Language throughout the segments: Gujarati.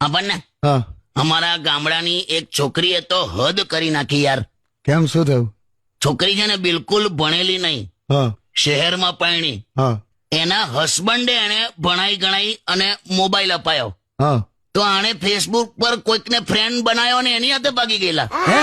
આપણને? અમારા ગામડાની એક છોકરીએ તો હદ કરી નાખી યાર. કેમ શું થયું? છોકરી છે ને બિલકુલ ભણેલી નહીં. શહેરમાં પરણી. એના હસબન્ડે એને ભણાઈ ગણાઈ અને મોબાઈલ અપાયો. હા. તો આણે ફેસબુક પર કોઈકને ફ્રેન્ડ બનાવ્યો ને એની હાથે ભાગી ગયેલા. હે?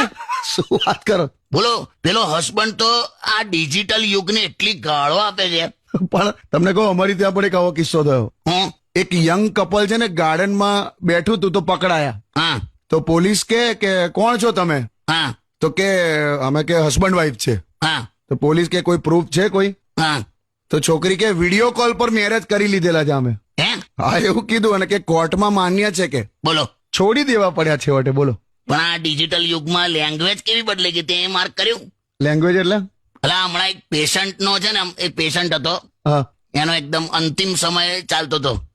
શું વાત કરો? બોલો પેલો હસબન્ડ તો આ ડિજિટલ યુગને એટલી ગાળો આપે છે. પણ તમને કહો અમારી ત્યાં પણ એક આવો કિસ્સો થયો. હું એક યંગ કપલ છે ને ગાર્ડનમાં બેઠું તું તો પકડાયા. હા. તો પોલીસ કે કે કોણ છો તમે? હા. તો કે અમે કે હસબન્ડ વાઈફ છે. હા. તો પોલીસ કે કોઈ પ્રૂફ છે કોઈ? હા. તો છોકરી કે વીડિયો કોલ પર મેરેજ કરી લીધેલા છે અમે. હે? હા એવું કીધું અને કે કોર્ટમાં માન્ય છે કે. બોલો. છોડી દેવા પડ્યા છેવટે બોલો. પણ આ ડિજિટલ યુગમાં લેંગ્વેજ કેવી બદલાઈ ગઈ તે માર્ક કર્યું? લેંગ્વેજ એટલે? એટલે હમણાં એક પેશન્ટ નો છે ને એક પેશન્ટ હતો. હા. એનો એકદમ અંતિમ સમય ચાલતો હતો.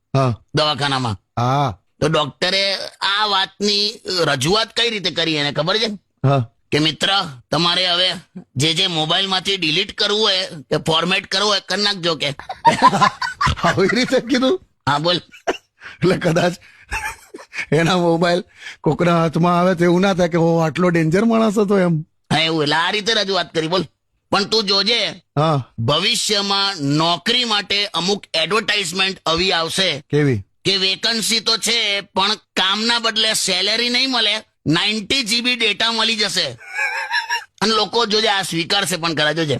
દવાખાનામાં. હા. તો ડોક્ટરે આ વાતની રજૂઆત કઈ રીતે કરી એને ખબર છે? હા. કે મિત્ર તમારે હવે જે જે મોબાઈલમાંથી ડિલીટ કરવું હોય કે ફોર્મેટ કરવું હોય કરી નાખજો કે. આવી રીતે કીધું? હા બોલ. એટલે કદાચ એના મોબાઈલ કોકના હાથમાં આવે તો એવું ના થાય કે ઓ આટલો ડેન્જર માણસ હતો એમ. હા એવું એટલે આ રીતે રજૂઆત કરી બોલ. પણ તું જોજે ભવિષ્યમાં નોકરી માટે અમુક એડવર્ટાઇઝમેન્ટ આવી આવશે. કેવી? કે વેકન્સી તો છે પણ કામના બદલે સેલેરી નહીં મળે નાઇન્ટી જીબી ડેટા મળી જશે. અને લોકો જોજે આ સ્વીકારશે પણ કરા જોજે.